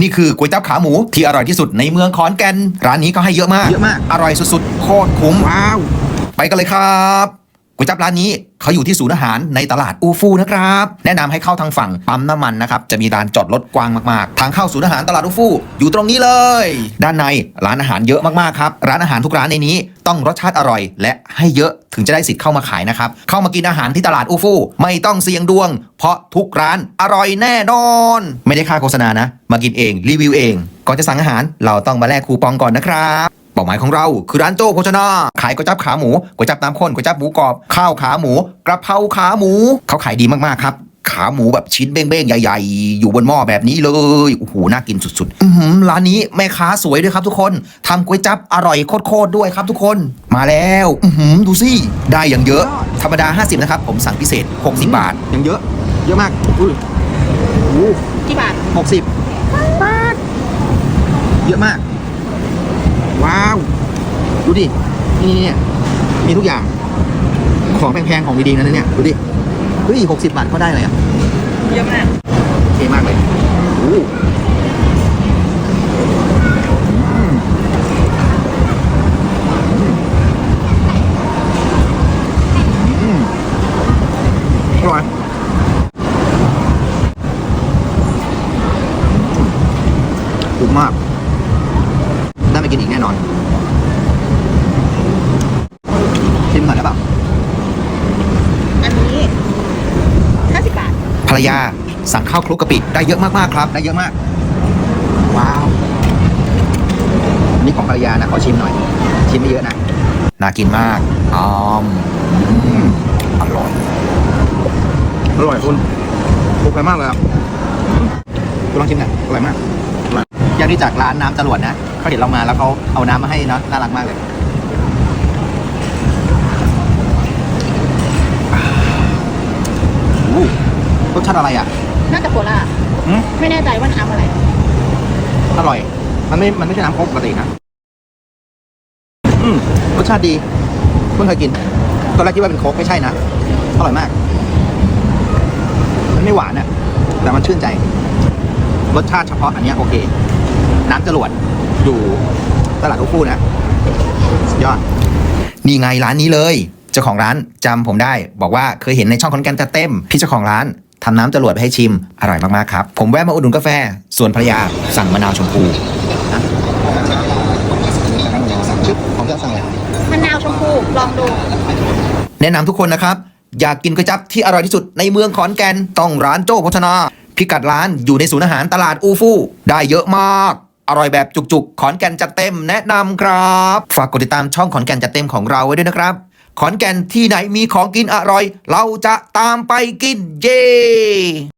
นี่คือก๋วยจั๊บขาหมูที่อร่อยที่สุดในเมืองขอนแก่น ร้านนี้ก็ให้เยอะมาก เยอะมาก อร่อยสุดๆ โคตรคุ้ม ว้าว ไปกันเลยครับ ก๋วยจั๊บร้านนี้เขาอยู่ที่ศูนย์อาหารในตลาดอูฟูนะครับ แนะนำให้เข้าทางฝั่งปั๊มน้ำมันนะครับ จะมีลานจอดรถกว้างมากๆ ทางเข้าศูนย์อาหารตลาดอูฟู อยู่ตรงนี้เลย ด้านในร้านอาหารเยอะมากๆครับ ร้านอาหารทุกร้านในนี้ต้องรสชาติอร่อย และให้เยอะถึงจะได้สิทธิ์เข้ามาขายนะครับ เข้ามากินอาหารที่ตลาดอูฟู ไม่ต้องเสี่ยงดวง เพราะทุกร้านอร่อยแน่นอน ไม่ได้ค่าโฆษณานะ มากินเองรีวิวเอง ก่อนจะสั่งอาหารเราต้องมาแลกคูปองก่อนนะครับ เป้าหมายของเราคือร้านโจ้โภชนา ขายก๋วยจั๊บขาหมูก๋วยจั๊บน้ำข้นก๋วยจั๊บหมูกรอบข้าวขาหมู กระเพราขาหมู เขาขายดีมากๆครับ ขาหมูแบบชิ้นเบ้งๆ ใหญ่ๆ อยู่บนหม้อแบบนี้เลยโอ้โหน่ากินสุดๆ อือหือร้านนี้แม่ค้าสวยด้วยครับทุกคนทำก๋วยจั๊บอร่อยโคตรๆด้วยครับทุกคน มาแล้วอือหือดูสิได้อย่างเยอะ ธรรมดา 50 นะครับ ผมสั่งพิเศษ 60 บาท ยังเยอะ เยอะมากอุ้ยโอ้กี่บาทหกสิบเยอะมากว้าว ดูดินี่เนี่ยมีทุกอย่าง ของแพงๆ ของดีๆนั่นเนี่ย ดูดิ เฮ้ยหกสิบบาทก็ได้เลยอะ เยอะมาก โอเคมากเลยโอ้อืมอืมอร่อยคุ้มมาก ได้ไปกินอีกแน่นอน ชิมก่อนได้เปล่าอันนี้ห้าสิบบาท ภรรยาสั่งข้าวคลุกกะปิได้เยอะมากๆครับได้เยอะมาก ว้าวอันนี่ของภรรยานะขอชิมหน่อย ชิมไม่เยอะนะน่ากินมากอมอืมอร่อยอร่อยคุณถูกใจมากเลยครับคุณลองชิมหน่อยอร่อยมากอร่อยอย่างที่จากร้านน้ำจรวดนะเขาเห็นเรามาแล้วเขาเอาน้ำมาให้เนอะน่ารักมากเลย ชาติอะไรอะน่าจะโคราชอืมไม่แน่ใจว่าน้ำอะไร อร่อย มันไม่ มันไม่ใช่น้ำโค้กปกตินะ อืมรสชาติดีเพิ่งเคยกิน ตอนแรกคิดว่าเป็นโค้กไม่ใช่นะ อร่อยมาก มันไม่หวานอะแต่มันชื่นใจ รสชาติเฉพาะอันเนี้ยโอเค น้ำจรวดอยู่ตลาดทุกคู่นะสุดยอด นี่ไงร้านนี้เลย เจ้าของร้านจำผมได้ บอกว่าเคยเห็นในช่องคอนแกนจะเต็ม พี่เจ้าของร้าน ทำน้ำจรวดไปให้ชิม อร่อยมากๆครับ ผมแวะมาอุดหนุนกาแฟ ส่วนภรรยาสั่งมะนาวชมพูชุดของเจ้าสั่งอะไรมะนาวชมพูลองดู แนะนำทุกคนนะครับ อยากกินก๋วยจั๊บที่อร่อยที่สุดในเมืองขอนแก่นต้องร้านโจ้โภชนา พิกัดร้านอยู่ในศูนย์อาหารตลาดอูฟูได้เยอะมากอร่อยแบบจุกๆ ขอนแก่นจัดเต็มแนะนำครับ ฝากกดติดตามช่องขอนแก่นจัดเต็มของเราไว้ด้วยนะครับ ขอนแก่นที่ไหนมีของกินอร่อย เราจะตามไปกินเย้